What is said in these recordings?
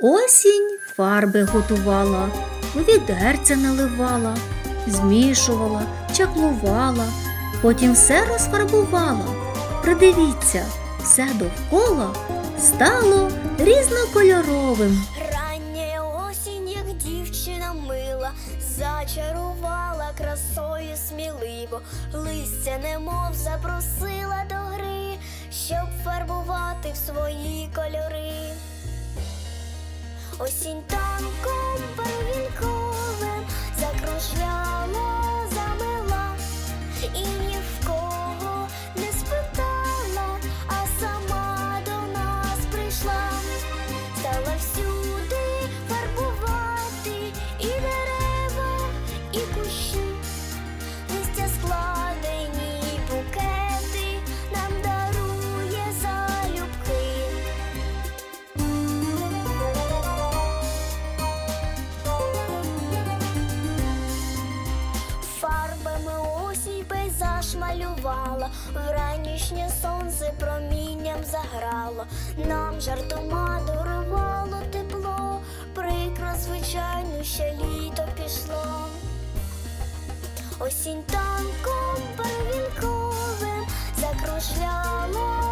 Осінь фарби готувала, відерця наливала, змішувала, чаклувала, потім все розфарбувала. Придивіться, все довкола стало різнокольоровим. Рання осінь, як дівчина мила, зачарувала красою сміливо, листя немов запросила до гри, щоб фарбувати в свої кольори. Осінь танком первінковим закружляла, осінь пейзаж малювала, вранішнє сонце промінням заграло, нам жартома дарувало тепло, прикро, звичайно, ще літо пішло. Осінь танком перевінковим закружляла,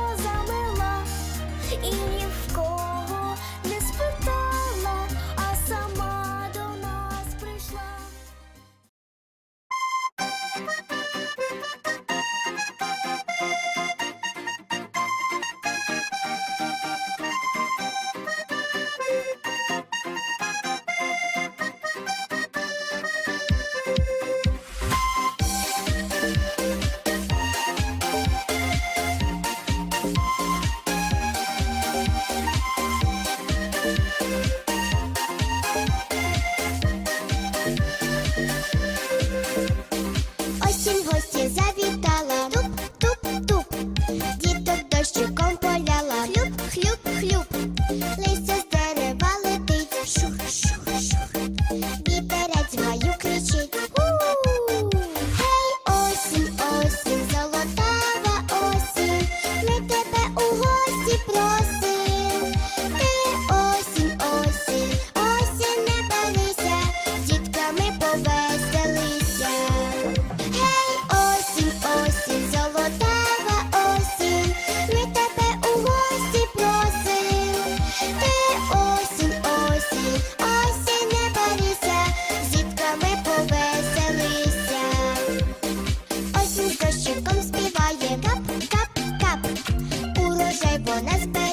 Комполяла. Хлюп-хлюп. Buenas tardes.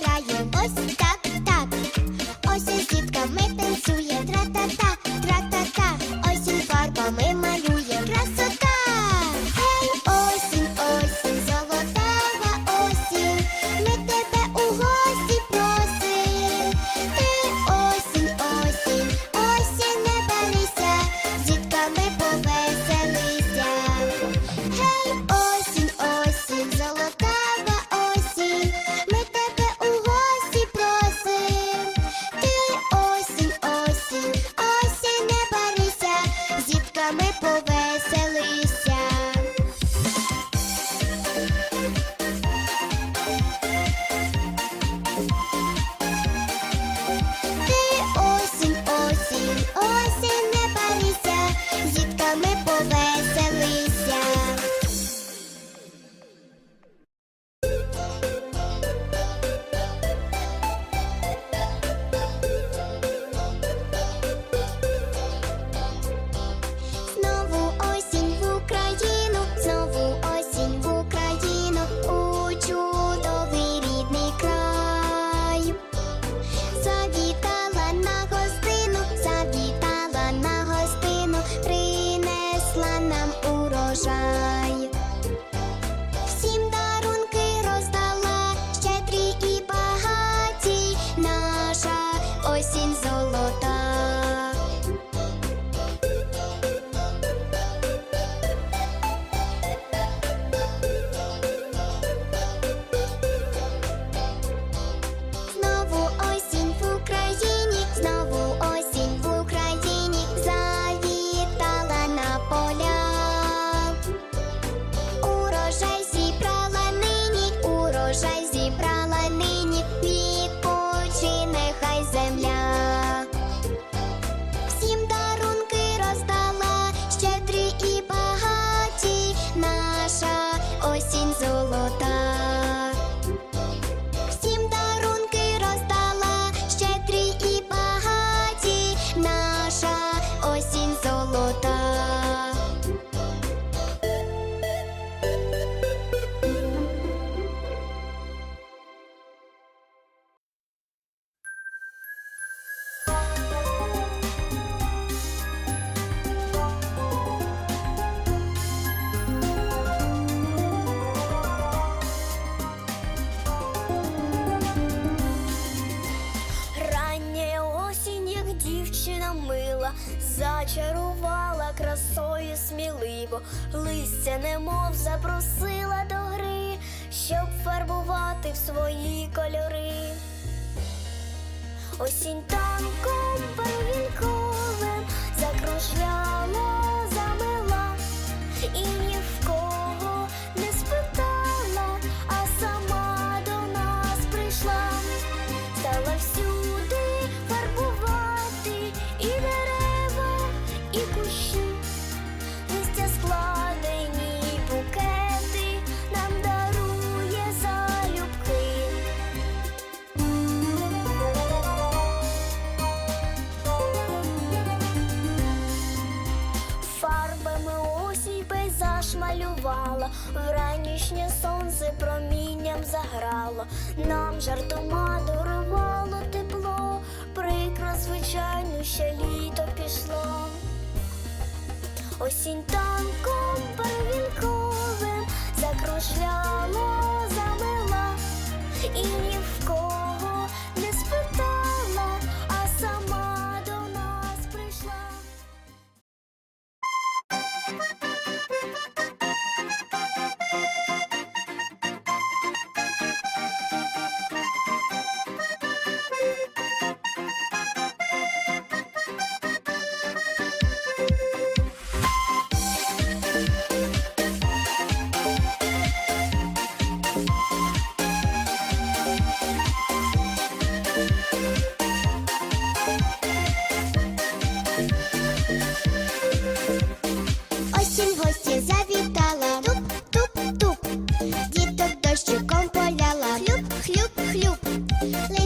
осінь золота. Зачарувала красою сміливо, листя немов запросила до гри, щоб фарбувати в свої кольори. Осінь танком перевінковим закружляла, замила. І ні в кого не спитала, а сама до нас прийшла, стала всюди пейзаж малювала, вранішнє сонце промінням заграло, нам жартома дарувало тепло, прикро, звичайно, ще літо пішло. Осінь танком перевінковим закружляла, замила і ні в кого Flip, flip.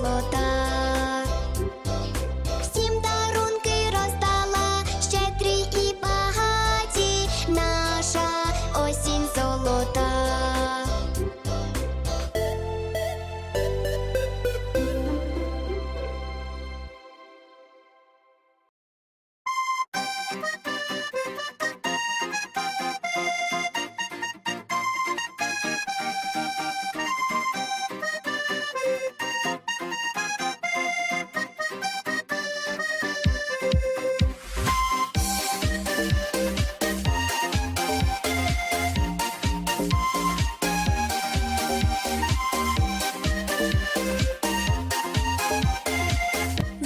もと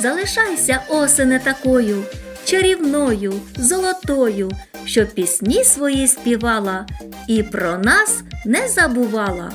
залишайся осене такою, чарівною, золотою, щоб пісні свої співала і про нас не забувала.